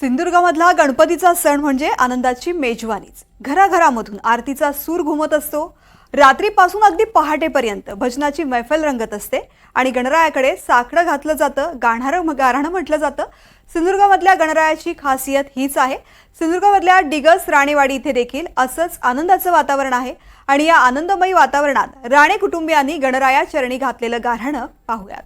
सिंधुदुर्गामधला गणपतीचा सण म्हणजे आनंदाची मेजवानीच. घराघरामधून आरतीचा सूर घुमत असतो. रात्रीपासून अगदी पहाटेपर्यंत भजनाची मैफल रंगत असते आणि गणरायाकडे साखडं घातलं जातं. गाणारं गाराणं म्हटलं जातं. सिंधुदुर्गामधल्या गणरायाची खासियत हीच आहे. सिंधुदुर्गामधल्या डिगस राणेवाडी इथे देखील असंच आनंदाचं वातावरण आहे. आणि या आनंदमयी वातावरणात राणे कुटुंबियांनी गणराया चरणी घातलेलं गाराणं पाहूयात.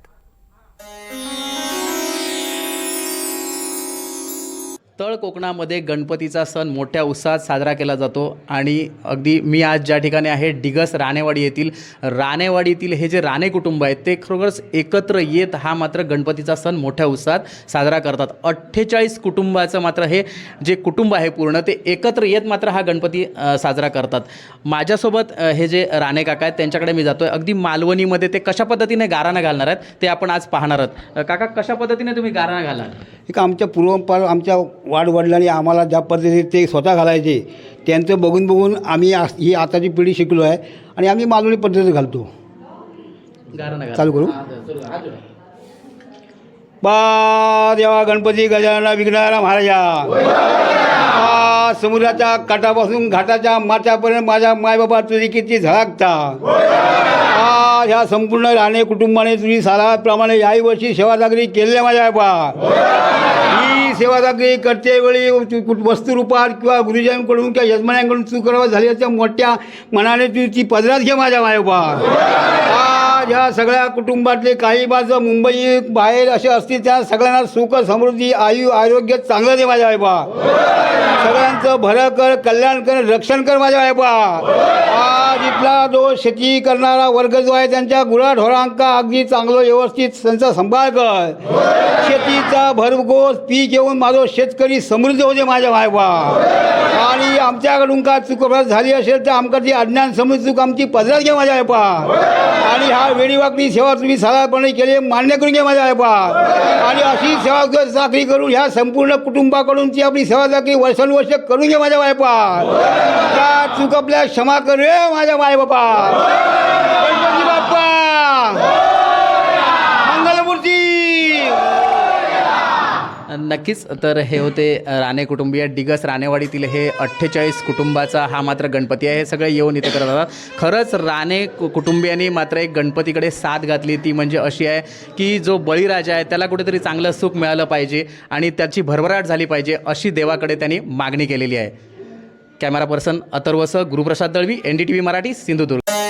तळ कोकणामध्ये गणपतीचा सण मोठ्या उत्साहात साजरा केला जातो आणि अगदी मी आज ज्या ठिकाणी आहे डिगस राणेवाडी येथील राणेवाडीतील हे जे राणे कुटुंब आहेत ते खरोखरच एकत्र येत हा मात्र गणपतीचा सण मोठ्या उत्साहात साजरा करतात. अठ्ठेचाळीस कुटुंबाचं मात्र हे जे कुटुंब आहे पूर्ण ते एकत्र येत मात्र हा गणपती साजरा करतात. माझ्यासोबत हे जे राणे काका आहेत त्यांच्याकडे मी जातो आहे अगदी मालवणीमध्ये ते कशा पद्धतीने गाराणं घालणार आहेत ते आपण आज पाहणार आहोत. काका कशा पद्धतीने तुम्ही गाराणं घालणार? एक आमच्या पूर्वपार आमच्या वाडवडिलांनी आम्हाला ज्या पद्धतीने ते स्वतः घालायचे त्यांचं बघून बघून आम्ही आज ही आताची पिढी शिकलो आहे आणि आम्ही मालवणी पद्धती घालतो. चालू करू? बा देवा गणपती गजानना विघ्नारा महाराजा. आ, समुद्राच्या काठापासून घाटाच्या माथ्यापर्यंत माझ्या मायबाबा तुझी किती झळकता. आज ह्या संपूर्ण राणे कुटुंबाने तुझी सालाप्रमाणे याही वर्षी सेवादागरी केलेल्या माझ्या बाबा ही सेवादागरी करतेवेळी वस्तुरूपात किंवा गुरुजनांकडून किंवा यजमानांकडून झाली झाल्याच्या मोठ्या मनाने तू ती पदरात घे माझ्या मायबा आज ह्या सगळ्या कुटुंबातले काही माझं मुंबई बाहेर असे असतील त्या सगळ्यांना सुख समृद्धी आयु आरोग्य चांगलं दे माझ्या आईबा सगळ्यांचं भरं कर कल्याण कर रक्षण कर माझ्या आईबा आज जो शेती करणारा वर्ग जो आहे त्यांच्या गुराढोरांका अगदी चांगलं व्यवस्थित त्यांचा सांभाळ कर. शेतीचा भरघोस पीक येऊन माझं शेतकरी समृद्ध होते माझ्या मायबा. आणि आमच्याकडून का चूक झाली असेल तर आमका ती अज्ञान समृद्ध चूक आमची पदरात घे माझ्या आयपा आणि हा वेळीवाकडी सेवा तुम्ही साधारणपणे केले मान्य करून घे माझ्या आयपा आणि आपली सेवा चाकरी करून ह्या संपूर्ण कुटुंबाकडून ती आपली सेवा चाकरी वर्षानुवर्ष करून घे माझ्या बायपा त्या चूक आपल्या क्षमा कर रे माझ्या बायबापा नक्कीच. तर हे होते राणे कुटुंबीय. डिगस राणेवाडीतील हे अठ्ठेचाळीस कुटुंबाचा हा मात्र गणपती आहे. हे सगळे येऊन इथे करत असतात. खरंच राणे कु- कुटुंबियांनी मात्र एक गणपतीकडे साथ घातली. ती म्हणजे अशी आहे की जो बळीराजा आहे त्याला कुठेतरी चांगलं सुख मिळालं पाहिजे आणि त्याची भरभराट झाली पाहिजे अशी देवाकडे त्यांनी मागणी केलेली आहे. Camera person Atharvas Guruprasad Dalvi N D T V Marathi Sindhudurg.